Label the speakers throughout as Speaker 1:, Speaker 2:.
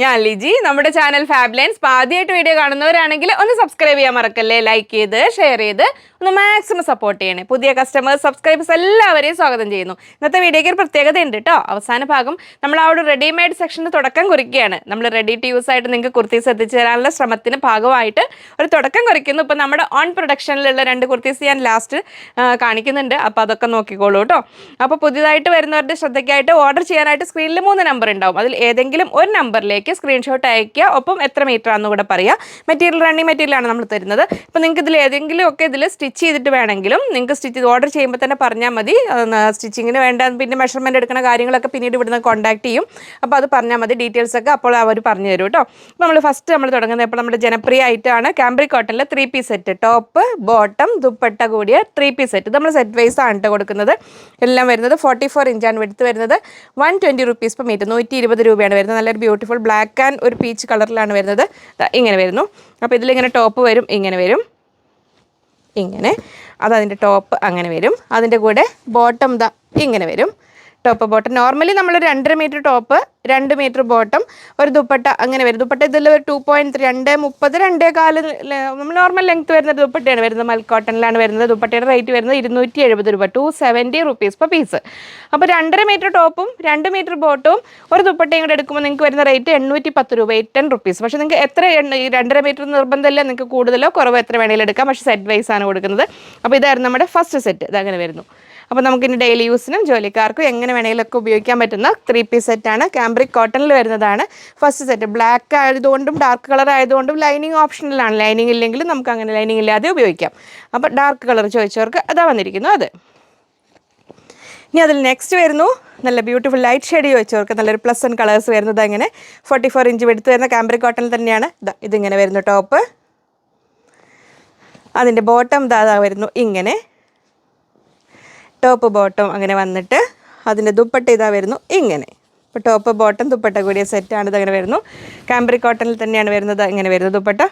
Speaker 1: ഞാൻ ലിജി. നമ്മുടെ ചാനൽ ഫാബ്ലൈൻസ് ആദ്യമായിട്ട് വീഡിയോ കാണുന്നവരാണെങ്കിൽ ഒന്ന് സബ്സ്ക്രൈബ് ചെയ്യാൻ മറക്കല്ലേ? ലൈക്ക് ചെയ്ത് ഷെയർ ചെയ്ത് ഒന്ന് മാക്സിമം സപ്പോർട്ട് ചെയ്യണേ. പുതിയ കസ്റ്റമേഴ്സ് സബ്സ്ക്രൈബേഴ്സ് എല്ലാവരെയും സ്വാഗതം ചെയ്യുന്നു. ഇന്നത്തെ വീഡിയോയ്ക്ക് ഒരു പ്രത്യേകത ഉണ്ട് കേട്ടോ അവസാന ഭാഗം നമ്മൾ ആ ഒരു റെഡിമെയ്ഡ് സെക്ഷന്റെ തുടക്കം കുറിക്കുകയാണ്. നമ്മൾ റെഡി ടു യൂസ് ആയിട്ട് നിങ്ങൾക്ക് കുർത്തീസ് എത്തിച്ചു തരാനുള്ള ശ്രമത്തിന് ഭാഗമായിട്ട് ഒരു തുടക്കം കുറിക്കുന്നു. ഇപ്പം നമ്മുടെ ഓൺ പ്രൊഡക്ഷനിലുള്ള രണ്ട് കുർത്തീസ് ഞാൻ ലാസ്റ്റ് കാണിക്കുന്നുണ്ട്. അപ്പോൾ അതൊക്കെ നോക്കിക്കോളൂ കേട്ടോ അപ്പോൾ പുതിയതായിട്ട് വരുന്നവരുടെ ശ്രദ്ധയ്ക്കായിട്ട് ഓർഡർ ചെയ്യാനായിട്ട് സ്ക്രീനിൽ മൂന്ന് നമ്പർ ഉണ്ടാവും. അതിൽ ഏതെങ്കിലും ഒരു നമ്പറിലേക്ക് സ്ക്രീൻഷോട്ട് അയക്കുക ഒപ്പം എത്ര മീറ്റർ ആണെന്ന് കൂടെ പറയുക മെറ്റീരിയൽ റണ്ണിങ് മെറ്റീരിയലാണ് നമ്മൾ തരുന്നത്. ഇപ്പോൾ നിങ്ങൾക്ക് ഇതിൽ ഏതെങ്കിലും ഒക്കെ ഇതിൽ സ്റ്റിച്ച് ചെയ്തിട്ട് വേണമെങ്കിലും നിങ്ങൾക്ക് സ്റ്റിച്ച് ഓർഡർ ചെയ്യുമ്പോൾ തന്നെ പറഞ്ഞാൽ മതി. സ്റ്റിച്ചിങ്ങിന് വേണ്ട പിന്നെ മെഷർമെന്റ് എടുക്കുന്ന കാര്യങ്ങളൊക്കെ പിന്നീട് ഇവിടുന്ന് കോൺടാക്ട് ചെയ്യും. അപ്പോൾ അത് പറഞ്ഞാൽ മതി ഡീറ്റെയിൽസ് ഒക്കെ അപ്പോൾ അവർ പറഞ്ഞു തരും കേട്ടോ. നമ്മൾ ഫസ്റ്റ് നമ്മൾ തുടങ്ങുന്നത് ഇപ്പോൾ നമ്മുടെ ജനപ്രിയ ആയിട്ടാണ് cambric കോട്ടണിലെ three piece set top bottom dupatta കൂടിയ ത്രീ പീസ് സെറ്റ് നമ്മൾ സെറ്റ് വൈസ് ആണ് കേട്ടോ കൊടുക്കുന്നത്. എല്ലാം വരുന്നത് ഫോർട്ടി ഫോർ ഇഞ്ചാണ് എടുത്ത് വരുന്നത് one twenty rupees per metre നൂറ്റി ഇരുപത് രൂപയാണ് വരുന്നത്. നല്ലൊരു ബ്യൂട്ടിഫുൾ ബ്ലാക്ക് ആൻഡ് ഒരു പീച്ച് കളറിലാണ് വരുന്നത്. ഇങ്ങനെ വരുന്നു. അപ്പോൾ ഇതിലിങ്ങനെ ടോപ്പ് വരും ഇങ്ങനെ വരും. ഇങ്ങനെ. അതതിന്റെ ടോപ്പ് അങ്ങനെ വരും. അതിന്റെ കൂടെ ബോട്ടം ദ ഇങ്ങനെ വരും. Top bottom. നോർമലി നമ്മൾ രണ്ടര മീറ്റർ ടോപ്പ് രണ്ട് മീറ്റർ ബോട്ടം ഒരു ദുപ്പട്ട അങ്ങനെ വരും. ദുപ്പട്ട ഇതിൽ ഒരു ടു പോയിന്റ് രണ്ട് മുപ്പത് രണ്ടേ കാൽ നമ്മൾ നോർമൽ ലെങ്ത് വരുന്ന ദുപ്പട്ടയാണ് വരുന്നത്. മൽക്കോട്ടണിലാണ് വരുന്നത്. ദുപ്പട്ടയുടെ റേറ്റ് വരുന്നത് ഇരുന്നൂറ്റി എഴുപത് രൂപ two seventy rupees per piece അപ്പോൾ രണ്ടര മീറ്റർ ടോപ്പും രണ്ട് മീറ്റർ ബോട്ടവും ഒരു ദുപ്പട്ടയും കൂടെ എടുക്കുമ്പോൾ നിങ്ങൾക്ക് വരുന്ന റേറ്റ് എണ്ണൂറ്റി പത്ത് രൂപ എയ്റ്റ് ടെൻ റുപ്പീസ് പക്ഷേ നിങ്ങൾക്ക് എത്ര ഈ രണ്ടര മീറ്റർ നിർബന്ധമില്ല. നിങ്ങൾക്ക് കൂടുതലോ കുറവോ എത്ര വേണമെങ്കിലും എടുക്കാം. പക്ഷേ സെറ്റ് വൈസ് ആണ് കൊടുക്കുന്നത്. അപ്പോൾ ഇതായിരുന്നു നമ്മുടെ ഫസ്റ്റ് സെറ്റ് ഇതങ്ങനെ വരുന്നു. അപ്പോൾ നമുക്കിനി ഡെയിലി യൂസിനും ജോലിക്കാർക്കും എങ്ങനെ വേണമെങ്കിലും ഒക്കെ ഉപയോഗിക്കാൻ പറ്റുന്ന ത്രീ പീസ് സെറ്റാണ് ക്യാമ്പ്രിക് കോട്ടണിൽ വരുന്നതാണ്. ഫസ്റ്റ് സെറ്റ് ബ്ലാക്ക് ആയതുകൊണ്ടും ഡാർക്ക് കളർ ആയതുകൊണ്ടും ലൈനിങ് ഓപ്ഷനിലാണ് ലൈനിങ് ഇല്ലെങ്കിലും നമുക്ക് അങ്ങനെ ലൈനിങ് ഇല്ലാതെ ഉപയോഗിക്കാം. അപ്പോൾ ഡാർക്ക് കളർ ചോദിച്ചവർക്ക് അതാ വന്നിരിക്കുന്നു അത്. ഇനി അതിൽ നെക്സ്റ്റ് വരുന്നു. നല്ല ബ്യൂട്ടിഫുൾ ലൈറ്റ് ഷെയ്ഡ് ചോദിച്ചവർക്ക് നല്ലൊരു പ്ലസ് ആൻഡ് കളേഴ്സ് വരുന്നത് അങ്ങനെ ഫോർട്ടി ഫോർ ഇഞ്ച് എടുത്ത് വരുന്ന ക്യാമ്പ്രിക് കോട്ടണിൽ തന്നെയാണ്. ഇതിങ്ങനെ വരുന്നു ടോപ്പ് അതിന്റെ ബോട്ടം ദാ വരുന്നു ഇങ്ങനെ. ടോപ്പ് ബോട്ടം അങ്ങനെ വന്നിട്ട് അതിന്റെ ദുപ്പട്ട ഇതാ വരുന്നു. ഇങ്ങനെ. ഇപ്പോൾ ടോപ്പ് ബോട്ടം ദുപ്പട്ട കൂടിയ സെറ്റാണ് ഇതങ്ങനെ വരുന്നു. കാംബ്രി കോട്ടണിൽ തന്നെയാണ് വരുന്നത് ഇങ്ങനെ വരുന്നത് dupatta.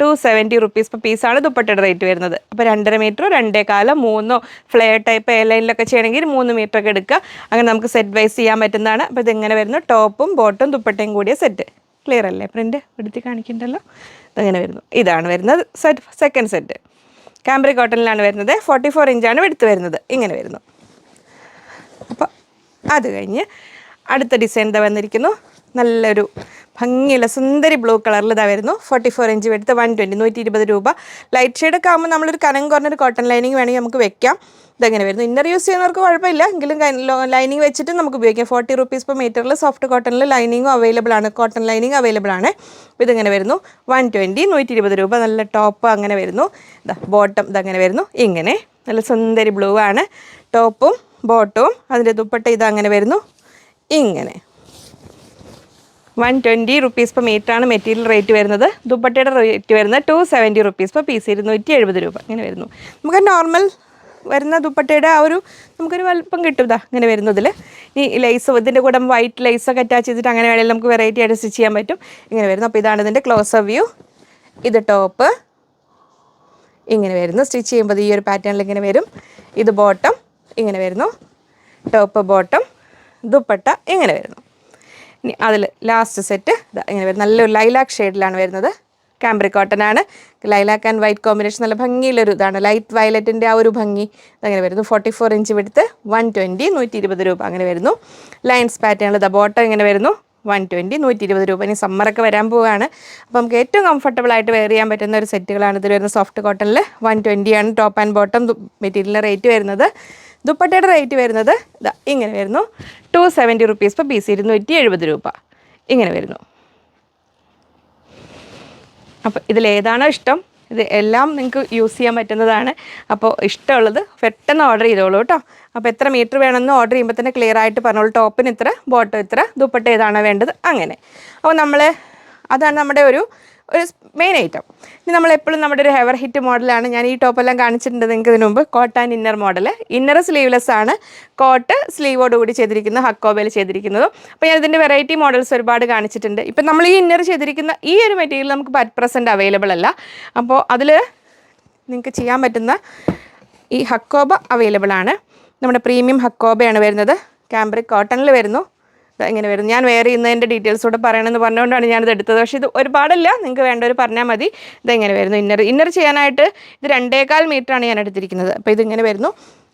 Speaker 1: Two seventy rupees per പീസാണ് ദുപ്പട്ടയുടെ റേറ്റ് വരുന്നത്. അപ്പോൾ രണ്ടര മീറ്ററോ രണ്ടേ കാലോ മൂന്നോ ഫ്ലെയർ ടൈപ്പ് എ ലൈനിലൊക്കെ ചെയ്യണമെങ്കിൽ മൂന്ന് മീറ്റർ ഒക്കെ എടുക്കുക. അങ്ങനെ നമുക്ക് സെറ്റ് വൈസ് ചെയ്യാൻ പറ്റുന്നതാണ്. അപ്പോൾ ഇതിങ്ങനെ വരുന്നു. ടോപ്പും ബോട്ടും ദുപ്പട്ടയും കൂടിയ സെറ്റ് ക്ലിയർ അല്ലേ? പ്രിന്റ് എടുത്ത് കാണിക്കണ്ടല്ലോ? ഇതങ്ങനെ വരുന്നു. ഇതാണ് വരുന്നത് സെറ്റ് സെക്കൻഡ് സെറ്റ് കാംബ്രി കോട്ടണിലാണ് വരുന്നത്. ഫോർട്ടി ഫോർ ഇഞ്ചാണ് എടുത്ത് വരുന്നത്. ഇങ്ങനെ വരുന്നു. അപ്പോൾ അത് കഴിഞ്ഞ് അടുത്ത ഡിസൈൻ ഇതാ വന്നിരിക്കുന്നു. നല്ലൊരു ഭംഗിയുള്ള സുന്ദരി ബ്ലൂ കളറിൽ ഇതാ വരുന്നു ഫോർട്ടി ഫോർ ഇഞ്ച് എടുത്ത് വൺ ട്വന്റി നൂറ്റി ഇരുപത് രൂപ ലൈറ്റ് ഷെയ്ഡൊക്കെ ആകുമ്പോൾ നമ്മളൊരു കനം കുറഞ്ഞൊരു കോട്ടൺ ലൈനിങ് വേണമെങ്കിൽ നമുക്ക് വെക്കാം. ഇതെങ്ങനെ വരുന്നു? ഇന്നർ യൂസ് ചെയ്യുന്നവർക്ക് കുഴപ്പമില്ല. എങ്കിലും ലൈനിങ് വെച്ചിട്ട് നമുക്ക് ഉപയോഗിക്കാം. ഫോർട്ടി റുപ്പീസ് പെർ മീറ്ററിൽ സോഫ്റ്റ് കോട്ടണിൽ ലൈനിങ്ങും അവൈലബിൾ ആണ്. കോട്ടൺ ലൈനിങ് അവൈലബിൾ ആണ്. ഇതിങ്ങനെ വരുന്നു? വൺ ട്വന്റി നൂറ്റി ഇരുപത് രൂപ. നല്ല ടോപ്പ് അങ്ങനെ വരുന്നു. ഇതാ ബോട്ടം ഇതങ്ങനെ വരുന്നു. ഇങ്ങനെ. നല്ല സുന്ദരി ബ്ലൂ ആണ്. ടോപ്പും ബോട്ടവും അതിന്റെ ദുപ്പട്ട ഇതങ്ങനെ വരുന്നു. ഇങ്ങനെ. One twenty rupees per metre ആണ് മെറ്റീരിയൽ റേറ്റ് വരുന്നത്. ദുപ്പട്ടയുടെ റേറ്റ് വരുന്നത് two seventy rupees per piece ഇരുന്നൂറ്റി എഴുപത് രൂപ. ഇങ്ങനെ വരുന്നു. നമുക്ക് നോർമൽ വരുന്ന ദുപ്പട്ടയുടെ ആ ഒരു നമുക്കൊരു വലുപ്പം കിട്ടും ഇതാ ഇങ്ങനെ വരുന്നതിൽ ഈ ലൈസ് ഇതിന്റെ കൂടെ വൈറ്റ് ലൈസൊക്കെ അറ്റാച്ച് ചെയ്തിട്ട് അങ്ങനെ വേണമെങ്കിൽ നമുക്ക് വെറൈറ്റി ആയിട്ട് സ്റ്റിച്ച് ചെയ്യാൻ പറ്റും. ഇങ്ങനെ വരുന്നു. അപ്പോൾ ഇതാണ് ഇതിന്റെ ക്ലോസ് വ്യൂ ഇത് ടോപ്പ് ഇങ്ങനെ വരുന്നു. സ്റ്റിച്ച് ചെയ്യുമ്പോൾ ഈ ഒരു പാറ്റേണിൽ ഇങ്ങനെ വരും. ഇത് ബോട്ടം ഇങ്ങനെ വരുന്നു. ടോപ്പ് ബോട്ടം ദുപ്പട്ട ഇങ്ങനെ വരുന്നു. അതിൽ ലാസ്റ്റ് സെറ്റ് ഇങ്ങനെ വരും നല്ലൊരു ലൈലാക്ക് ഷെയ്ഡിലാണ് വരുന്നത്. കാംബ്രി കോട്ടൺ ആണ്. ലൈലാക്ക് ആൻഡ് വൈറ്റ് കോമ്പിനേഷൻ നല്ല ഭംഗിയുള്ളൊരു ഇതാണ്. ലൈറ്റ് വയലറ്റിന്റെ ആ ഒരു ഭംഗി. അങ്ങനെ വരുന്നു. ഫോർട്ടി ഫോർ ഇഞ്ച് വിടുത്ത് വൺ ട്വന്റി നൂറ്റി ഇരുപത് രൂപ അങ്ങനെ വരുന്നു. ലൈൻസ് പാറ്റേണിൽ ദ ബോട്ടം ഇങ്ങനെ വരുന്നു. വൺ ട്വന്റി നൂറ്റി ഇരുപത് രൂപ. ഇനി സമ്മറൊക്കെ വരാൻ പോവുകയാണ് അപ്പോൾ നമുക്ക് ഏറ്റവും കംഫർട്ടബിൾ ആയിട്ട് വെയർ ചെയ്യാൻ പറ്റുന്ന ഒരു സെറ്റുകളാണ് ഇതിൽ വരുന്ന സോഫ്റ്റ് കോട്ടണിൽ വൺ ആണ് ടോപ്പ് ആൻഡ് ബോട്ടം മെറ്റീരിയലിന്റെ റേറ്റ് വരുന്നത്. ദുപ്പട്ടയുടെ റേറ്റ് വരുന്നത് ഇതാ ഇങ്ങനെ വരുന്നു. Two seventy rupees per piece ഇരുന്നൂറ്റി എഴുപത് രൂപ. ഇങ്ങനെ വരുന്നു. അപ്പോൾ ഇതിലേതാണോ ഇഷ്ടം? ഇത് എല്ലാം നിങ്ങൾക്ക് യൂസ് ചെയ്യാൻ പറ്റുന്നതാണ്. അപ്പോൾ ഇഷ്ടമുള്ളത് പെട്ടെന്ന് ഓർഡർ ചെയ്തോളൂ കേട്ടോ. അപ്പോൾ എത്ര മീറ്റർ വേണമെന്ന് ഓർഡർ ചെയ്യുമ്പോൾ തന്നെ ക്ലിയർ ആയിട്ട് പറഞ്ഞോളൂ. ടോപ്പിന് ഇത്ര ബോട്ടം ഇത്ര ദുപ്പട്ട ഏതാണോ വേണ്ടത് അങ്ങനെ. അപ്പോൾ നമ്മൾ അതാണ് നമ്മുടെ ഒരു ഒരു മെയിൻ ഐറ്റം ഇനി നമ്മൾ എപ്പോഴും നമ്മുടെ ഒരു ഹെവർ ഹിറ്റ് മോഡലാണ് ഞാൻ ഈ ടോപ്പെല്ലാം കാണിച്ചിട്ടുണ്ട് നിങ്ങൾക്ക് ഇതിനു മുമ്പ്. Coat and inner model inner sleeveless ആണ്. കോട്ട് സ്ലീവോട് കൂടി ചെയ്തിരിക്കുന്ന. ഹക്കോബേൽ ചെയ്തിരിക്കുന്നതും. അപ്പോൾ ഞാൻ ഇതിന്റെ വെറൈറ്റി മോഡൽസ് ഒരുപാട് കാണിച്ചിട്ടുണ്ട്. ഇപ്പം നമ്മൾ ഈ ഇന്നർ ചെയ്തിരിക്കുന്ന ഈ ഒരു മെറ്റീരിയൽ നമുക്ക് അറ്റ് പ്രസന്റ് അവൈലബിൾ അല്ല. അപ്പോൾ അതിൽ നിങ്ങൾക്ക് ചെയ്യാൻ പറ്റുന്ന ഈ ഹക്കോബ അവൈലബിൾ ആണ്. നമ്മുടെ പ്രീമിയം ഹക്കോബയാണ് വരുന്നത്. ക്യാമ്പ്രിക് കോട്ടണിൽ വരുന്നു. ഇങ്ങനെ വരും ഞാൻ വേറെ ഇന്നതിന്റെ ഡീറ്റെയിൽസ് കൂടെ പറയണമെന്ന് പറഞ്ഞുകൊണ്ടാണ് ഞാനിത് എടുത്തത്. പക്ഷേ ഇത് ഒരുപാടില്ല. നിങ്ങൾക്ക് വേണ്ട ഒരു പറഞ്ഞാൽ മതി. ഇതെങ്ങനെ വരുന്നു? ഇന്നർ ഇന്നർ ചെയ്യാനായിട്ട് ഇത് രണ്ടേകാൽ മീറ്ററാണ് ഞാൻ എടുത്തിരിക്കുന്നത്. അപ്പോൾ ഇതിങ്ങനെ വരുന്നു.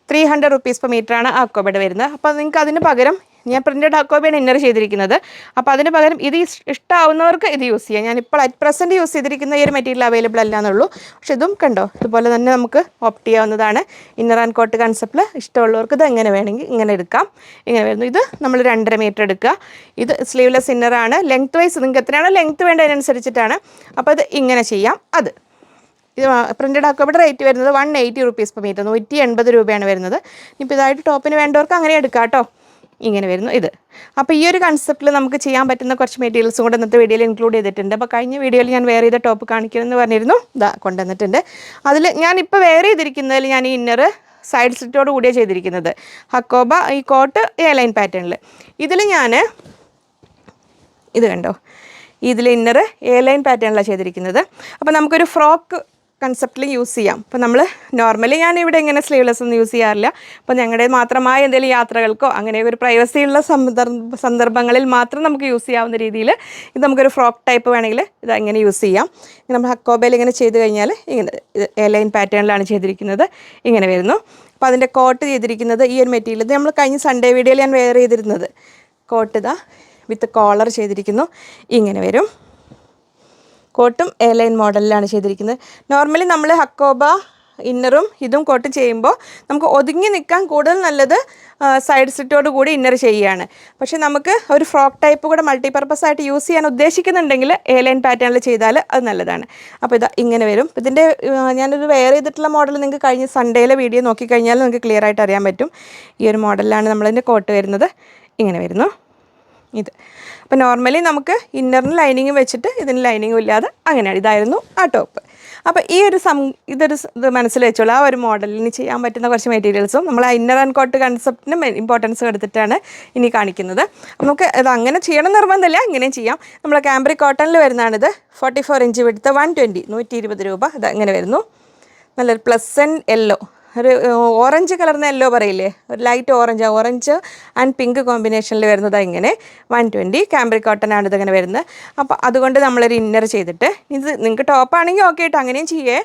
Speaker 1: ത്രീ ഹൺഡ്രഡ് റുപ്പീസ് പെർ മീറ്ററാണ് ആ അക്കോബയുടെ വരുന്നത്. അപ്പോൾ നിങ്ങൾക്ക് അതിന് പകരം ഞാൻ പ്രിന്റഡ് അക്കോബിയാണ് ഇന്നർ ചെയ്തിരിക്കുന്നത്. അപ്പോൾ അതിന് പകരം ഇത് ഇഷ്ടമാവുന്നവർക്ക് ഇത് യൂസ് ചെയ്യാം. ഞാൻ ഇപ്പോൾ അറ്റ് പ്രസന്റ് യൂസ് ചെയ്തിരിക്കുന്ന ഈ ഒരു മെറ്റീരിയൽ അവൈലബിൾ അല്ല എന്നുള്ളൂ. പക്ഷേ ഇതും കണ്ടോ? ഇതുപോലെ തന്നെ നമുക്ക് ഓപ്റ്റ് ചെയ്യാവുന്നതാണ്. ഇന്നർ ആൻഡ് കോട്ട് കൺസെപ്റ്റിൽ ഇഷ്ടമുള്ളവർക്ക് ഇത് എങ്ങനെ വേണമെങ്കിൽ ഇങ്ങനെ എടുക്കാം. ഇങ്ങനെ വരുന്നു. ഇത് നമ്മൾ രണ്ടര മീറ്റർ എടുക്കുക. ഇത് സ്ലീവ്ലെസ് ഇന്നറാണ് ലെങ്ത് വൈസ് നിങ്ങൾക്ക് എത്രയാണോ ലെങ്ത് വേണ്ടതിനനുസരിച്ചിട്ടാണ് അപ്പോൾ ഇത് ഇങ്ങനെ ചെയ്യാം. അത്. ഇത് പ്രിന്റഡ് ആക്കുമ്പോൾ റേറ്റ് വരുന്നത് one eighty rupees per metre നൂറ്റി എൺപത് രൂപയാണ് വരുന്നത്. ഇനിയിപ്പോൾ ഇതായിട്ട് ടോപ്പിന് വേണ്ടവർക്ക് അങ്ങനെ എടുക്കാം കേട്ടോ. ഇങ്ങനെ വരുന്നു ഇത്. അപ്പോൾ ഈ ഒരു കൺസെപ്റ്റിൽ നമുക്ക് ചെയ്യാൻ പറ്റുന്ന കുറച്ച് മെറ്റീരിയൽസും കൂടെ ഇന്നത്തെ വീഡിയോയിൽ ഇൻക്ലൂഡ് ചെയ്തിട്ടുണ്ട്. അപ്പോൾ കഴിഞ്ഞ വീഡിയോയിൽ ഞാൻ വേറെ ചെയ്ത ടോപ്പ് കാണിക്കുമെന്ന് പറഞ്ഞിരുന്നു. ഇതാ കൊണ്ടുവന്നിട്ടുണ്ട്. അതിൽ ഇപ്പോൾ വേറെ ചെയ്തിരിക്കുന്നതിൽ ഞാൻ ഈ ഇന്നർ സൈഡ് സ്ലിറ്റോട് കൂടിയാ ചെയ്തിരിക്കുന്നത്. ഹക്കോബ ഈ കോട്ട് എ ലൈൻ പാറ്റേണിൽ ഇതിൽ ഞാൻ ഇത് കണ്ടോ? ഇതിൽ ഇന്നർ എ ലൈൻ പാറ്റേണിലാണ് ചെയ്തിരിക്കുന്നത്. അപ്പോൾ നമുക്കൊരു ഫ്രോക്ക് കൺസെപ്റ്റിൽ യൂസ് ചെയ്യാം. അപ്പോൾ നമ്മൾ നോർമലി ഞാൻ ഇവിടെ ഇങ്ങനെ സ്ലീവ്ലെസ് ഒന്നും യൂസ് ചെയ്യാറില്ല. അപ്പോൾ ഞങ്ങളുടെ മാത്രമായ എന്തെങ്കിലും യാത്രകൾക്കോ അങ്ങനെ ഒരു പ്രൈവസി ഉള്ള സന്ദർഭ സന്ദർഭങ്ങളിൽ മാത്രം നമുക്ക് യൂസ് ചെയ്യാവുന്ന രീതിയിൽ ഇത് നമുക്കൊരു ഫ്രോക്ക് ടൈപ്പ് വേണമെങ്കിൽ ഇത് അങ്ങനെ യൂസ് ചെയ്യാം. നമ്മൾ ഹക്കോബേൽ ഇങ്ങനെ ചെയ്ത് കഴിഞ്ഞാൽ ഇങ്ങനെ ഇത് ലൈൻ പാറ്റേണിലാണ് ചെയ്തിരിക്കുന്നത്. ഇങ്ങനെ വരുന്നു. അപ്പോൾ അതിന്റെ കോട്ട് ചെയ്തിരിക്കുന്നത് ഈ ഒരു മെറ്റീരിയൽ ഇത് നമ്മൾ കഴിഞ്ഞ സൺഡേ വീഡിയോയിൽ ഞാൻ വെയർ ചെയ്തിരുന്നത്. കോട്ട് ഇതാ വിത്ത് കോളർ ചെയ്തിരിക്കുന്നു. ഇങ്ങനെ വരും. കോട്ടും എ ലൈൻ മോഡലിലാണ് ചെയ്തിരിക്കുന്നത്. നോർമലി നമ്മൾ ഹക്കോബ ഇന്നറും ഇതും കോട്ട് ചെയ്യുമ്പോൾ നമുക്ക് ഒതുങ്ങി നിൽക്കാൻ കൂടുതൽ നല്ലത് സൈഡ് സ്ലിറ്റോട് കൂടി ഇന്നർ ചെയ്യുകയാണ്. പക്ഷേ നമുക്ക് ഒരു ഫ്രോക്ക് ടൈപ്പ് കൂടെ മൾട്ടിപർപ്പസ് ആയിട്ട് യൂസ് ചെയ്യാൻ ഉദ്ദേശിക്കുന്നുണ്ടെങ്കിൽ എ ലൈൻ പാറ്റേണിൽ ചെയ്താൽ അത് നല്ലതാണ്. അപ്പോൾ ഇതാ ഇങ്ങനെ വരും. ഇതിന്റെ ഞാനൊരു വെയർ ചെയ്തിട്ടുള്ള മോഡൽ നിങ്ങൾക്ക് കഴിഞ്ഞ സൺഡേയിലെ വീഡിയോ നോക്കിക്കഴിഞ്ഞാൽ നിങ്ങൾക്ക് ക്ലിയർ ആയിട്ട് അറിയാൻ പറ്റും. ഈ ഒരു മോഡലിലാണ് നമ്മളതിന്റെ കോട്ട് വരുന്നത്. ഇങ്ങനെ വരുന്നു. ഇത്. അപ്പോൾ നോർമലി നമുക്ക് ഇന്നറിന് ലൈനിങ് വെച്ചിട്ട് ഇതിന് ലൈനിങ്ങും ഇല്ലാതെ അങ്ങനെയാണ്. ഇതായിരുന്നു ആ ടോപ്പ് അപ്പോൾ ഈ ഒരു സം ഇതൊരു ഇത് മനസ്സിൽ വെച്ചോളൂ. ആ ഒരു മോഡലിന് ചെയ്യാൻ പറ്റുന്ന കുറച്ച് മെറ്റീരിയൽസും നമ്മൾ ആ ഇന്നർ ആൻഡ് കോട്ട് കൺസെപ്റ്റിന് ഇമ്പോർട്ടൻസ് എടുത്തിട്ടാണ് ഇനി കാണിക്കുന്നത്. നമുക്ക് ഇത് അങ്ങനെ ചെയ്യണം നിർബന്ധമില്ല. ഇങ്ങനെയും ചെയ്യാം. നമ്മൾ ക്യാമ്പറി കോട്ടണിൽ വരുന്നതാണിത്. ഫോർട്ടി ഫോർ ഇഞ്ച് വിടുത്ത് വൺ ട്വന്റി നൂറ്റി ഇരുപത് രൂപ. ഇത് അങ്ങനെ വരുന്നു. നല്ലൊരു പ്ലസ് എൻ യെല്ലോ ഒരു ഓറഞ്ച് കളർന്ന യെല്ലോ പറയില്ലേ? ഒരു light orange orange and pink കോമ്പിനേഷനിൽ വരുന്നത് ഇങ്ങനെ. വൺ ട്വന്റി ക്യാമ്പ്രിക് കോട്ടൺ ആണ് ഇതിങ്ങനെ വരുന്നത്. അപ്പോൾ അതുകൊണ്ട് നമ്മളൊരു ഇന്നർ ചെയ്തിട്ട് ഇത് നിങ്ങൾക്ക് ടോപ്പാണെങ്കിൽ ഓക്കെ ആയിട്ട് അങ്ങനെയും ചെയ്യേ.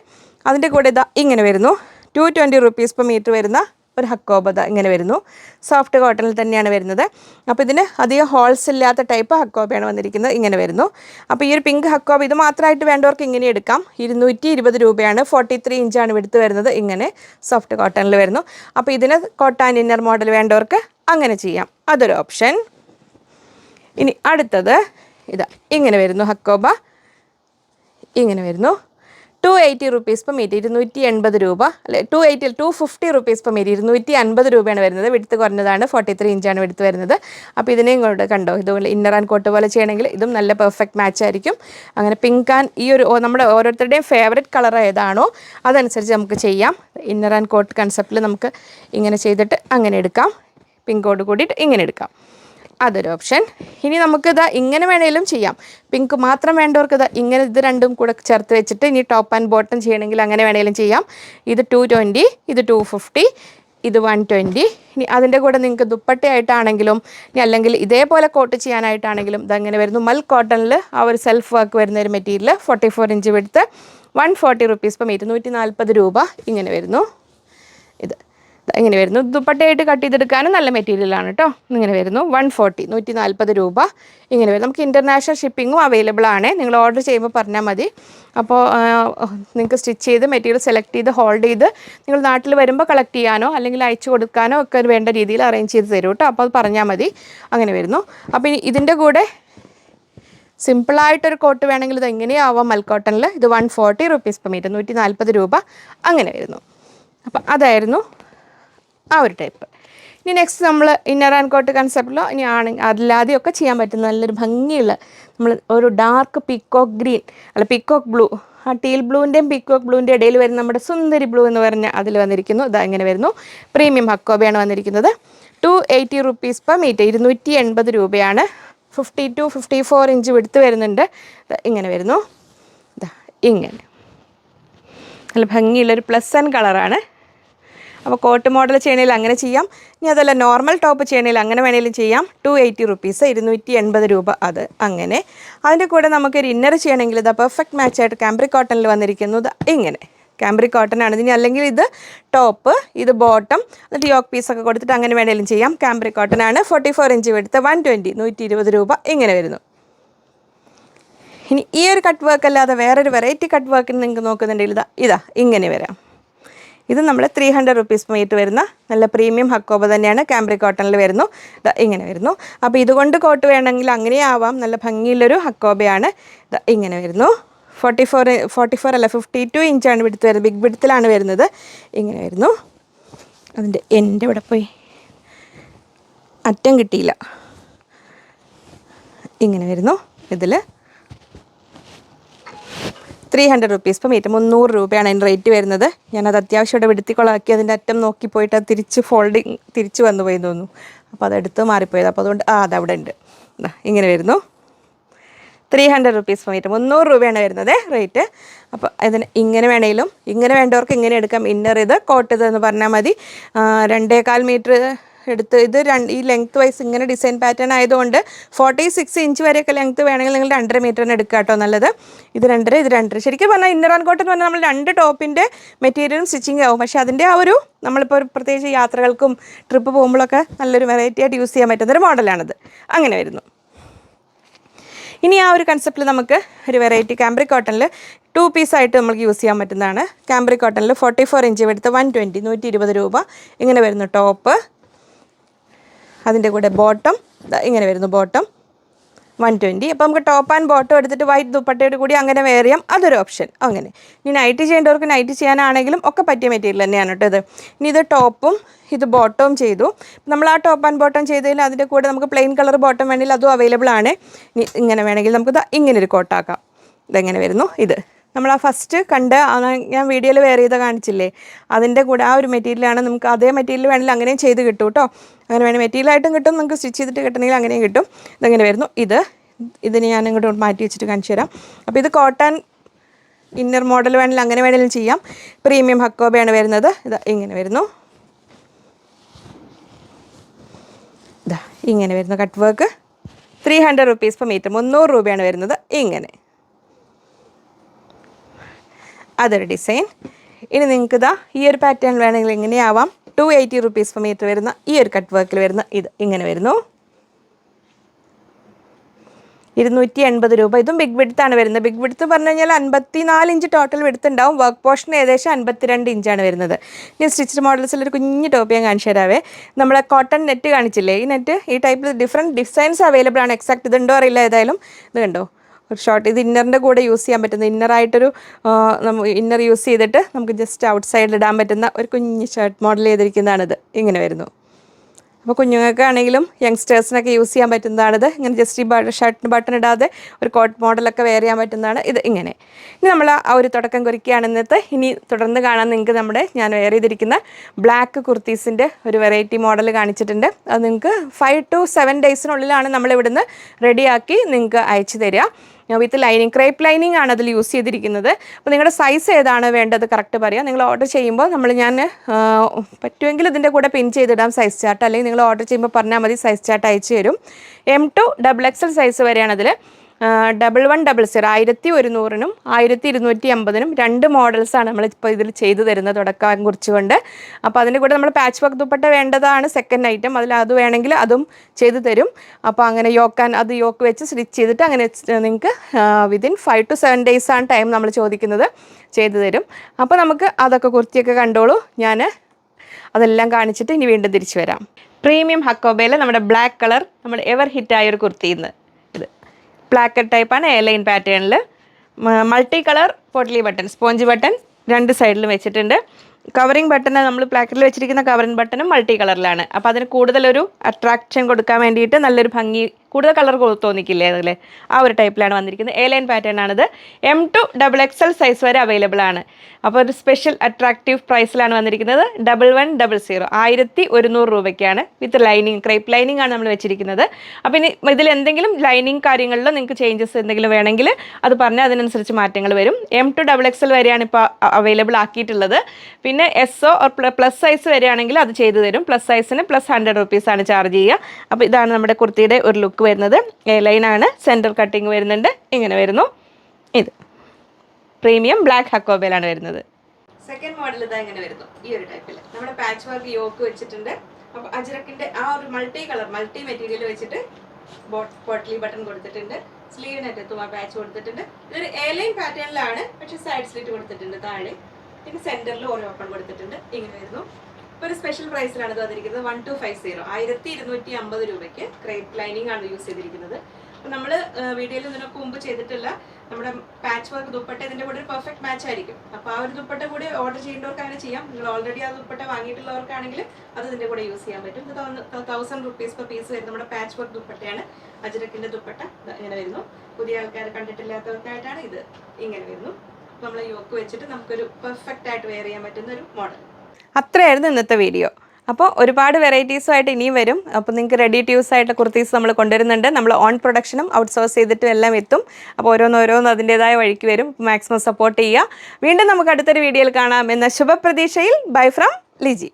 Speaker 1: അതിന്റെ കൂടെ ഇതാ ഇങ്ങനെ വരുന്നു. Two twenty rupees per metre വരുന്ന ഒരു ഹക്കോബത ഇങ്ങനെ വരുന്നു. സോഫ്റ്റ് കോട്ടണിൽ തന്നെയാണ് വരുന്നത്. അപ്പോൾ ഇതിന് അധികം ഹോൾസ് ഇല്ലാത്ത ടൈപ്പ് ഹക്കോബയാണ് വന്നിരിക്കുന്നത്. ഇങ്ങനെ വരുന്നു. അപ്പോൾ ഈ ഒരു പിങ്ക് ഹക്കോബ ഇത് മാത്രമായിട്ട് വേണ്ടവർക്ക് ഇങ്ങനെ എടുക്കാം. ഇരുന്നൂറ്റി ഇരുപത് രൂപയാണ്. ഫോർട്ടി ത്രീ ഇഞ്ചാണ് എടുത്ത് വരുന്നത്. ഇങ്ങനെ സോഫ്റ്റ് കോട്ടണിൽ വരുന്നു. അപ്പോൾ ഇതിന് കോട്ടാൻ ഇന്നർ മോഡൽ വേണ്ടവർക്ക് അങ്ങനെ ചെയ്യാം. അതൊരു ഓപ്ഷൻ ഇനി അടുത്തത് ഇതാ. ഇങ്ങനെ വരുന്നു ഹക്കോബ. ഇങ്ങനെ വരുന്നു. Two eighty rupees per metre ഇരുന്നൂറ്റി എൺപത് രൂപ. അല്ലെ two eighty two fifty rupees per metre ഇരുന്നൂറ്റി അൻപത് രൂപയാണ് വരുന്നത്. വിടുത്ത് കുറഞ്ഞതാണ് ഫോർട്ടി ത്രീ ഇഞ്ചാണ് വിടുത്ത് വരുന്നത്. അപ്പോൾ ഇതിനെയും കൂടെ കണ്ടോ ഇതുപോലെ ഇന്നർ ആൻഡ് കോട്ട് പോലെ ചെയ്യണമെങ്കിൽ ഇതും നല്ല പെർഫെക്റ്റ് മാച്ച് ആയിരിക്കും. അങ്ങനെ പിങ്ക് ആൻഡ് ഈ ഒരു നമ്മുടെ ഓരോരുത്തരുടെയും ഫേവററ്റ് കളർ ഏതാണോ അതനുസരിച്ച് നമുക്ക് ചെയ്യാം. ഇന്നർ ആൻഡ് കോട്ട് കൺസെപ്റ്റിൽ നമുക്ക് ഇങ്ങനെ ചെയ്തിട്ട് അങ്ങനെ എടുക്കാം. പിങ്കോട് കൂടിയിട്ട് ഇങ്ങനെ എടുക്കാം. അതൊരു ഓപ്ഷൻ. ഇനി നമുക്കിത് ഇങ്ങനെ വേണേലും ചെയ്യാം. പിങ്ക് മാത്രം വേണ്ടവർക്ക് ഇത് ഇങ്ങനെ ഇത് രണ്ടും കൂടെ ചേർത്ത് വെച്ചിട്ട് ഇനി ടോപ്പ് ആൻഡ് ബോട്ടം ചെയ്യണമെങ്കിൽ അങ്ങനെ വേണേലും ചെയ്യാം. ഇത് ടു ട്വന്റി ഇത് ടു ഫിഫ്റ്റി ഇത് വൺ ട്വന്റി ഇനി അതിന്റെ കൂടെ നിങ്ങൾക്ക് ദുപ്പട്ടയായിട്ടാണെങ്കിലും ഇനി അല്ലെങ്കിൽ ഇതേപോലെ കോട്ട് ചെയ്യാനായിട്ടാണെങ്കിലും ഇതങ്ങനെ വരുന്നു. മൽ കോട്ടണിൽ ആ ഒരു സെൽഫ് വർക്ക് വരുന്ന ഒരു മെറ്റീരിയൽ ഫോർട്ടി ഫോർ ഇഞ്ച് വെടുത്ത് വൺ ഫോർട്ടി റുപ്പീസ് ഇപ്പം ഇരുന്നൂറ്റി നാൽപ്പത് രൂപ ഇങ്ങനെ വരുന്നു. ഇത്. ഇങ്ങനെ വരുന്നു. ദുപ്പട്ടയായിട്ട് കട്ട് ചെയ്തെടുക്കാനും നല്ല മെറ്റീരിയലാണ് കേട്ടോ ഇങ്ങനെ വരുന്നു. വൺ ഫോർട്ടി നൂറ്റി നാൽപ്പത് രൂപ ഇങ്ങനെ വരും. നമുക്ക് ഇന്റർനാഷണൽ ഷിപ്പിങ്ങും അവൈലബിൾ ആണ്. നിങ്ങൾ ഓർഡർ ചെയ്യുമ്പോൾ പറഞ്ഞാൽ മതി. അപ്പോൾ നിങ്ങൾക്ക് സ്റ്റിച്ച് ചെയ്ത് മെറ്റീരിയൽ സെലക്ട് ചെയ്ത് ഹോൾഡ് ചെയ്ത് നിങ്ങൾ നാട്ടിൽ വരുമ്പോൾ കളക്ട് ചെയ്യാനോ അല്ലെങ്കിൽ അയച്ചു കൊടുക്കാനോ ഒക്കെ വേണ്ട രീതിയിൽ അറേഞ്ച് ചെയ്ത് തരും കേട്ടോ അപ്പോൾ അത് പറഞ്ഞാൽ മതി. അങ്ങനെ വരുന്നു. അപ്പോൾ ഇതിന്റെ കൂടെ സിമ്പിളായിട്ടൊരു കോട്ട് വേണമെങ്കിൽ ഇത് എങ്ങനെയാവാം മൽക്കോട്ടണിൽ ഇത് one forty rupees per metre നൂറ്റി നാൽപ്പത് രൂപ. അങ്ങനെ വരുന്നു. അപ്പം അതായിരുന്നു ആ ഒരു ടൈപ്പ് ഇനി നെക്സ്റ്റ് നമ്മൾ ഇന്നർ ആൻഡ് കോട്ട് കൺസെപ്റ്റിലോ ഇനി ആണ് അല്ലാതെയൊക്കെ ചെയ്യാൻ പറ്റുന്ന നല്ലൊരു ഭംഗിയുള്ള നമ്മൾ ഒരു ഡാർക്ക് പീക്കോക്ക് ഗ്രീൻ അല്ല പീക്കോക്ക് ബ്ലൂ ആ ടീൽ ബ്ലൂവിന്റെയും പീക്കോക്ക് ബ്ലൂവിന്റെ ഇടയിൽ വരുന്ന നമ്മുടെ സുന്ദരി ബ്ലൂ എന്ന് പറഞ്ഞ അതിൽ വന്നിരിക്കുന്നു. ഇതാ ഇങ്ങനെ വരുന്നു. പ്രീമിയം ഹക്കോബയാണ് വന്നിരിക്കുന്നത്. Two eighty rupees per metre ഇരുന്നൂറ്റി എൺപത് രൂപയാണ്. Fifty two fifty four inch വിടുത്ത് വരുന്നുണ്ട് ഇങ്ങനെ വരുന്നു. ഇങ്ങനെ. നല്ല ഭംഗിയുള്ളൊരു പ്ലസ് ആൻഡ് കളറാണ് അപ്പോൾ കോട്ട് മോഡൽ ചെയ്യണമെങ്കിൽ അങ്ങനെ ചെയ്യാം. ഇനി അതല്ല നോർമൽ ടോപ്പ് ചെയ്യണമെങ്കിൽ അങ്ങനെ വേണമെങ്കിലും ചെയ്യാം. ടു എയ്റ്റി റുപ്പീസ് ഇരുന്നൂറ്റി എൺപത് രൂപ അത് അങ്ങനെ. അതിന്റെ കൂടെ നമുക്കൊരു ഇന്നർ ചെയ്യണമെങ്കിൽ ഇത് പെർഫെക്റ്റ് മാച്ച് മാച്ചായിട്ട് കാംബ്രിക് കോട്ടണിൽ വന്നിരിക്കുന്നത് ഇങ്ങനെ. കാംബ്രിക് കോട്ടൺ ആണ്. ഇനി അല്ലെങ്കിൽ ഇത് ടോപ്പ് ഇത് ബോട്ടം എന്നിട്ട് യോക്ക് പീസൊക്കെ കൊടുത്തിട്ട് അങ്ങനെ വേണമെങ്കിലും ചെയ്യാം. കാംബ്രിക് കോട്ടൺ ആണ്. ഫോർട്ടി ഫോർ ഇഞ്ച് എടുത്ത് വൺ ട്വന്റി നൂറ്റി ഇരുപത് രൂപ ഇങ്ങനെ വരുന്നു. ഇനി ഈ ഒരു കട്ട് വർക്ക് അല്ലാതെ വേറൊരു വെറൈറ്റി കട്ട് വർക്കിന് നിങ്ങൾക്ക് നോക്കുന്നുണ്ടെങ്കിൽ ഇതാ ഇതാ ഇങ്ങനെ വരാം. ഇത് നമ്മൾ ത്രീ ഹൺഡ്രഡ് റുപ്പീസ് മീറ്റ് വരുന്ന നല്ല പ്രീമിയം ഹക്കോബ തന്നെയാണ്. ക്യാമ്പ്രി കോട്ടണിൽ വരുന്നു. ഇങ്ങനെ വരുന്നു. അപ്പോൾ ഇതുകൊണ്ട് കോട്ട് വേണമെങ്കിൽ അങ്ങനെ ആവാം. നല്ല ഭംഗിയുള്ളൊരു ഹക്കോബയാണ്. ഇങ്ങനെ വരുന്നു. ഫോർട്ടി ഫോർ ഫോർട്ടി ഫോർ അല്ല ഫിഫ്റ്റി ടു ഇഞ്ചാണ് വിടുത്ത് വരുന്നത്. ബിഗ് വിടുത്തിലാണ് വരുന്നത്. ഇങ്ങനെ വരുന്നു. അതിന്റെ എന്റെ ഇവിടെ പോയി? അറ്റം കിട്ടിയില്ല. ഇങ്ങനെ വരുന്നു. ഇതിൽ ത്രീ ഹൺഡ്രഡ് റുപ്പീസ് ഇപ്പം ഏറ്റവും മുന്നൂറ് രൂപയാണ് അതിന്റെ റേറ്റ് വരുന്നത്. ഞാനത് അത്യാവശ്യം ഇവിടെ വെടുത്തിക്കൊളാക്കി അതിന്റെ അറ്റം നോക്കി പോയിട്ട് അത് തിരിച്ച് ഫോൾഡിങ് തിരിച്ച് വന്നു പോയി തോന്നുന്നു. അപ്പോൾ അതെടുത്ത് മാറിപ്പോയത്. അപ്പോൾ അതുകൊണ്ട് ആ അതവിടെ ഉണ്ട്. ഇങ്ങനെ വരുന്നു. ത്രീ ഹൺഡ്രഡ് റുപ്പീസ് ഇപ്പം മീറ്റർ മുന്നൂറ് രൂപയാണ് വരുന്നത് റേറ്റ് അപ്പോൾ ഇതിന് ഇങ്ങനെ വേണമെങ്കിലും ഇങ്ങനെ വേണ്ടവർക്ക് ഇങ്ങനെ എടുക്കാം. ഇന്നർ ഇത് കോട്ട് ഇത് എന്ന് പറഞ്ഞാൽ മതി. രണ്ടേകാൽ മീറ്റർ എടുത്ത് ഇത് രണ്ട് ഈ ലെങ്ത് വൈസ് ഇങ്ങനെ ഡിസൈൻ പാറ്റേൺ ആയതുകൊണ്ട് ഫോർട്ടി സിക്സ് ഇഞ്ച് വരെയൊക്കെ ലെങ്ത് വേണമെങ്കിൽ നിങ്ങൾ രണ്ടര മീറ്ററിന് എടുക്കുക കേട്ടോ നല്ലത്. ഇത് രണ്ടര ഇത് രണ്ടര. ശരിക്കും പറഞ്ഞാൽ ഇന്നർ ആൻഡ് കോട്ടൺ എന്ന് പറഞ്ഞാൽ നമ്മൾ രണ്ട് ടോപ്പിന്റെ മെറ്റീരിയലും സ്റ്റിച്ചിങ് ആവും. പക്ഷേ അതിന്റെ ആ ഒരു നമ്മളിപ്പോൾ ഒരു പ്രത്യേകിച്ച് യാത്രകൾക്കും ട്രിപ്പ് പോകുമ്പോഴൊക്കെ നല്ലൊരു വെറൈറ്റി ആയിട്ട് യൂസ് ചെയ്യാൻ പറ്റുന്നൊരു മോഡലാണിത് അങ്ങനെ വരുന്നു. ഇനി ആ ഒരു കൺസെപ്റ്റിൽ നമുക്ക് ഒരു വെറൈറ്റി കാംബ്രിക് കോട്ടണിൽ ടു പീസായിട്ട് നമുക്ക് യൂസ് ചെയ്യാൻ പറ്റുന്നതാണ്. കാംബ്രിക് കോട്ടണിൽ ഫോർട്ടി ഫോർ ഇഞ്ച് എടുത്ത് വൺ ട്വന്റി നൂറ്റി ഇരുപത് രൂപ ഇങ്ങനെ വരുന്നു ടോപ്പ് അതിന്റെ കൂടെ ബോട്ടം ഇങ്ങനെ വരുന്നു ബോട്ടം വൺ ട്വന്റി അപ്പോൾ നമുക്ക് ടോപ്പ് ആൻഡ് ബോട്ടം എടുത്തിട്ട് വൈറ്റ് ദുപ്പട്ടയോട് കൂടി അങ്ങനെ വെയർ ചെയ്യാം. അതൊരു ഓപ്ഷൻ അങ്ങനെ. ഇനി നൈറ്റ് ചെയ്യേണ്ടവർക്ക് നൈറ്റ് ചെയ്യാനാണെങ്കിലും ഒക്കെ പറ്റിയ മെറ്റീരിയൽ തന്നെയാണ് കേട്ടോ ഇത്. ഇനി ഇത് ടോപ്പും ഇത് ബോട്ടവും ചെയ്തു. നമ്മൾ ആ ടോപ്പ് ആൻഡ് ബോട്ടം ചെയ്തതിൽ അതിന്റെ കൂടെ നമുക്ക് പ്ലെയിൻ കളർ ബോട്ടം വേണമെങ്കിൽ അതും അവൈലബിൾ ആണ്. ഇനി ഇങ്ങനെ വേണമെങ്കിൽ നമുക്ക് ഇങ്ങനെ ഒരു കോട്ടാക്കാം ഇതെങ്ങനെ വരുന്നു? ഇത്. നമ്മൾ ആ ഫസ്റ്റ് കണ്ട് ഞാൻ വീഡിയോയിൽ വെയർ ചെയ്ത് കാണിച്ചില്ലേ? അതിന്റെ കൂടെ ആ ഒരു മെറ്റീരിയലാണ് നമുക്ക് അതേ മെറ്റീരിയൽ വേണമെങ്കിൽ അങ്ങനെയും ചെയ്ത് കിട്ടും കേട്ടോ അങ്ങനെ വേണമെങ്കിൽ മെറ്റീരിയലായിട്ടും കിട്ടും നമുക്ക് സ്റ്റിച്ച് ചെയ്തിട്ട് കിട്ടണമെങ്കിൽ അങ്ങനെയും കിട്ടും. ഇതങ്ങനെ വരുന്നു. ഇത് ഇതിന് ഞാൻ ഇങ്ങോട്ട് മാറ്റി വെച്ചിട്ട് കാണിച്ചു തരാം. അപ്പോൾ ഇത് കോട്ടൺ ഇന്നർ മോഡൽ വേണമെങ്കിൽ അങ്ങനെ വേണമെങ്കിലും ചെയ്യാം. പ്രീമിയം ഹക്കോബയാണ് വരുന്നത്. ഇത് ഇങ്ങനെ വരുന്നു. ഇതാ ഇങ്ങനെ വരുന്നു cut work three hundred rupees per metre മുന്നൂറ് രൂപയാണ് വരുന്നത്. ഇങ്ങനെ. അതൊരു ഡിസൈൻ. ഇനി നിങ്ങൾക്ക് ഇതാ ഈ ഒരു പാറ്റേൺ വേണമെങ്കിൽ ഇങ്ങനെയാവാം two eighty rupees per metre വരുന്ന ഈ ഒരു കട്ട് വർക്കിൽ വരുന്ന ഇത് ഇങ്ങനെ വരുന്നു. ഇരുന്നൂറ്റി എൺപത് രൂപ. ഇതും ബിഗ് വിടുത്താണ് വരുന്നത്. ബിഗ് വിടുത്ത് പറഞ്ഞു കഴിഞ്ഞാൽ അൻപത്തി നാല് ഇഞ്ച് ടോട്ടൽ വിടുത്തുണ്ടാവും വർക്ക് പോർഷൻ ഏകദേശം അൻപത്തിരണ്ട് ഇഞ്ചാണ് വരുന്നത്. ഇനി സ്റ്റിച്ച്ഡ് മോഡൽസിൽ ഒരു കുഞ്ഞ് ടോപ്പ് ഞാൻ കാണിച്ചു തരാവേ. നമ്മളെ കോട്ടൺ നെറ്റ് കാണിച്ചില്ലേ? ഈ നെറ്റ് ഈ ടൈപ്പിൽ ഡിഫറെന്റ് ഡിസൈൻസ് അവൈലബിൾ ആണ്. എക്സാക്ട് ഇതുണ്ടോ അറിയില്ല ഏതായാലും. ഇത് കണ്ടോ? ഒരു ഷോർട്ട് ഇത് ഇന്നറിന്റെ കൂടെ യൂസ് ചെയ്യാൻ പറ്റുന്ന ഇന്നറായിട്ടൊരു ഇന്നർ യൂസ് ചെയ്തിട്ട് നമുക്ക് ജസ്റ്റ് ഔട്ട് സൈഡിൽ ഇടാൻ പറ്റുന്ന ഒരു കുഞ്ഞ് ഷർട്ട് മോഡൽ ചെയ്തിരിക്കുന്നതാണിത്. ഇങ്ങനെ വരുന്നു. അപ്പോൾ കുഞ്ഞുങ്ങൾക്കാണെങ്കിലും യങ്സ്റ്റേഴ്സിനൊക്കെ യൂസ് ചെയ്യാൻ പറ്റുന്നതാണിത്. ഇങ്ങനെ ജസ്റ്റ് ഈ ഷർട്ടിന് ബട്ടൺ ഇടാതെ ഒരു കോട്ട് മോഡലൊക്കെ വെയർ ചെയ്യാൻ പറ്റുന്നതാണ് ഇത് ഇങ്ങനെ. ഇനി നമ്മൾ ആ ഒരു തുടക്കം കുറിക്കുകയാണ് ഇന്നത്തെ. ഇനി തുടർന്ന് കാണാൻ നിങ്ങൾക്ക് നമ്മുടെ ഞാൻ വെയർ ചെയ്തിരിക്കുന്ന ബ്ലാക്ക് കുർത്തീസിന്റെ ഒരു വെറൈറ്റി മോഡൽ കാണിച്ചിട്ടുണ്ട്. അത് നിങ്ങൾക്ക് ഫൈവ് ടു സെവൻ ഡേയ്സിനുള്ളിലാണ് നമ്മൾ ഇവിടുന്ന് റെഡിയാക്കി നിങ്ങൾക്ക് അയച്ചു തരിക. വിത്ത് ലൈനിങ് ക്രേപ്പ് ലൈനിങ് ആണ് അതിൽ യൂസ് ചെയ്തിരിക്കുന്നത്. അപ്പോൾ നിങ്ങളുടെ സൈസ് ഏതാണ് വേണ്ടത് കറക്റ്റ് പറയാം. നിങ്ങൾ ഓർഡർ ചെയ്യുമ്പോൾ നമ്മൾ ഞാൻ പറ്റുമെങ്കിൽ ഇതിന്റെ കൂടെ പിൻ ചെയ്തിടാം സൈസ് ചാർട്ട് അല്ലെങ്കിൽ നിങ്ങൾ ഓർഡർ ചെയ്യുമ്പോൾ പറഞ്ഞാൽ മതി സൈസ് ചാർട്ട് അയച്ചു തരും M to double XL size വരെയാണ് അതിൽ. ഡബിൾ വൺ ഡബിൾ സീറോ ആയിരത്തി ഒരുന്നൂറിനും ആയിരത്തി ഇരുന്നൂറ്റി അമ്പതിനും രണ്ട് മോഡൽസാണ് നമ്മൾ ഇപ്പോൾ ഇതിൽ ചെയ്തു തരുന്നത് തുടക്കം കുറിച്ചുകൊണ്ട് അപ്പോൾ അതിന്റെ കൂടെ നമ്മൾ പാച്ച് വർക്ക് ദുപ്പട്ട വേണ്ടതാണ് സെക്കൻഡ് ഐറ്റം അതിൽ അത് വേണമെങ്കിൽ അതും ചെയ്തു തരും. അപ്പോൾ അങ്ങനെ യോക്കാൻ അത് യോക്ക് വെച്ച് സ്റ്റിച്ച് ചെയ്തിട്ട് അങ്ങനെ നിങ്ങൾക്ക് within five to seven days ആണ് ടൈം നമ്മൾ ചോദിക്കുന്നത് ചെയ്തു തരും. അപ്പോൾ നമുക്ക് അതൊക്കെ കുർത്തിയൊക്കെ കണ്ടോളൂ. ഞാൻ അതെല്ലാം കാണിച്ചിട്ട് ഇനി വീണ്ടും തിരിച്ചു വരാം. പ്രീമിയം ഹക്കോബയിലെ നമ്മുടെ ബ്ലാക്ക് കളർ നമ്മുടെ എവർ ഹിറ്റായ ഒരു കുർത്തിയിൽ ഇത് പ്ലാക്കറ്റ് ടൈപ്പാണ് എ ലൈൻ പാറ്റേണിൽ multi colour potli button sponge button രണ്ട് സൈഡിലും വെച്ചിട്ടുണ്ട്. കവറിങ് ബട്ടൺ നമ്മൾ പ്ലാക്കറ്റിൽ വെച്ചിരിക്കുന്ന കവറിങ് ബട്ടണും മൾട്ടി കളറിലാണ് അപ്പോൾ അതിന് കൂടുതലൊരു അട്രാക്ഷൻ കൊടുക്കാൻ വേണ്ടിയിട്ട് നല്ലൊരു ഭംഗി കൂടുതൽ കളർ തോന്നിക്കില്ലേ അതിൽ ആ ഒരു ടൈപ്പിലാണ് വന്നിരിക്കുന്നത്. എ ലൈൻ പാറ്റേൺ ആണിത്. M to double X L size വരെ അവൈലബിൾ ആണ്. അപ്പോൾ ഒരു സ്പെഷ്യൽ അട്രാക്റ്റീവ് പ്രൈസിലാണ് വന്നിരിക്കുന്നത്. ഡബിൾ വൺ ഡബിൾ സീറോ ആയിരത്തി ഒരുന്നൂറ് രൂപയ്ക്കാണ്. വിത്ത് ലൈനിങ് ക്രൈപ്പ് ലൈനിങ് ആണ് നമ്മൾ വെച്ചിരിക്കുന്നത്. അപ്പോൾ ഇനി ഇതിൽ എന്തെങ്കിലും ലൈനിങ് കാര്യങ്ങളിലോ നിങ്ങൾക്ക് ചേഞ്ചസ് എന്തെങ്കിലും വേണമെങ്കിൽ അത് പറഞ്ഞാൽ അതിനനുസരിച്ച് മാറ്റങ്ങൾ വരും. M to double X L വരെയാണ് ഇപ്പോൾ അവൈലബിൾ ആക്കിയിട്ടുള്ളത്. പിന്നെ എസ് ഒ പ്ലസ് സൈസ് വരെയാണെങ്കിൽ അത് ചെയ്തു തരും. പ്ലസ് സൈസിന് പ്ലസ് ഹൺഡ്രഡ് റുപ്പീസാണ് ചാർജ് ചെയ്യുക. അപ്പോൾ ഇതാണ് നമ്മുടെ കുർത്തിയുടെ ഒരു ലുക്ക് വരുന്നത്. എ ലൈനാണ് സെന്റർ കട്ടിങ് വരുന്നുണ്ട്. ഇങ്ങനെ വരുന്നു. ഇത്. പ്രീമിയം ബ്ലാക്ക് ഹക്കോബയിലാണ് വരുന്നത്. സെക്കൻഡ് മോഡൽ ഇതാ ഇങ്ങനെ വരുന്നു. ഈ ഒരു ടൈപ്പിൽ നമ്മുടെ പാച്ച് വർക്ക് യോക്ക് വെച്ചിട്ടുണ്ട്. അപ്പോൾ അജ്രക്കിന്റെ ആ ഒരു മൾട്ടി കളർ മൾട്ടി മെറ്റീരിയൽ വെച്ചിട്ട് പോട്ട്ലി ബട്ടൺ കൊടുത്തിട്ടുണ്ട്. സ്ലീവിനറ്റത്തും ആ പാച്ച് കൊടുത്തിട്ടുണ്ട്. ഇതൊരു ലൈൻ പാറ്റേണിലാണ് പക്ഷെ സൈഡ് സ്ലിറ്റ് കൊടുത്തിട്ടുണ്ട് താഴെ. പിന്നെ സെന്ററിൽ ഓരോ ഓപ്പൺ കൊടുത്തിട്ടുണ്ട്. ഇങ്ങനെ വരുന്നു. ഇപ്പോൾ ഒരു സ്പെഷ്യൽ പ്രൈസിലാണ് ഇത് വന്നിരിക്കുന്നത്. വൺ ടു ഫൈവ് സീറോ ആയിരത്തി ഇരുന്നൂറ്റി അമ്പത് രൂപയ്ക്ക് ക്രേപ്പ് ലൈനിങ് ആണ് യൂസ് ചെയ്തിരിക്കുന്നത്. അപ്പോൾ നമ്മൾ വീഡിയോയിൽ ഇതിനൊക്കെ മുമ്പ് ചെയ്തിട്ടില്ല നമ്മുടെ പാച്ച് വർക്ക് ദുപ്പട്ട ഇതിന്റെ കൂടെ ഒരു പെർഫെക്റ്റ് മാച്ച് ആയിരിക്കും. അപ്പോൾ ആ ഒരു ദുപ്പട്ട കൂടി ഓർഡർ ചെയ്യേണ്ടവർക്ക് അങ്ങനെ ചെയ്യാം. നിങ്ങൾ ഓൾറെഡി ആ ദുപ്പട്ട വാങ്ങിയിട്ടുള്ളവർക്കാണെങ്കിൽ അത് ഇതിന്റെ കൂടെ യൂസ് ചെയ്യാൻ പറ്റും. ഇത് തൗസൻഡ് റുപ്പീസ് പെർ പീസ് വരുന്ന നമ്മുടെ പാച്ച് വർക്ക് ദുപ്പട്ടയാണ്. അജരക്കിന്റെ ദുപ്പട്ട. ഇങ്ങനെ വരുന്നു. പുതിയ ആൾക്കാർ കണ്ടിട്ടില്ലാത്തവർക്കായിട്ടാണ് ഇത് ഇങ്ങനെ വരുന്നു. നമ്മൾ യോക്ക് വെച്ചിട്ട് നമുക്കൊരു പെർഫെക്റ്റ് ആയിട്ട് വെയർ ചെയ്യാൻ പറ്റുന്ന ഒരു മോഡൽ അത്രയായിരുന്നു ഇന്നത്തെ വീഡിയോ അപ്പോൾ ഒരുപാട് വെറൈറ്റീസുമായിട്ട് ഇനിയും വരും. അപ്പോൾ നിങ്ങൾക്ക് റെഡി ടു യൂസ് ആയിട്ട് കുർത്തീസ് നമ്മൾ കൊണ്ടുവരുന്നുണ്ട്. നമ്മൾ ഓൺ പ്രൊഡക്ഷനും ഔട്ട്സോഴ്സ് ചെയ്തിട്ടും എല്ലാം എത്തും. അപ്പോൾ ഓരോന്നോരോന്ന് അതിന്റെതായ വഴിക്ക് വരും. മാക്സിമം സപ്പോർട്ട് ചെയ്യുക. വീണ്ടും നമുക്ക് അടുത്തൊരു വീഡിയോയിൽ കാണാം. എന്ന ശുഭപ്രതീക്ഷയിൽ ബൈ ഫ്രം ലിജി.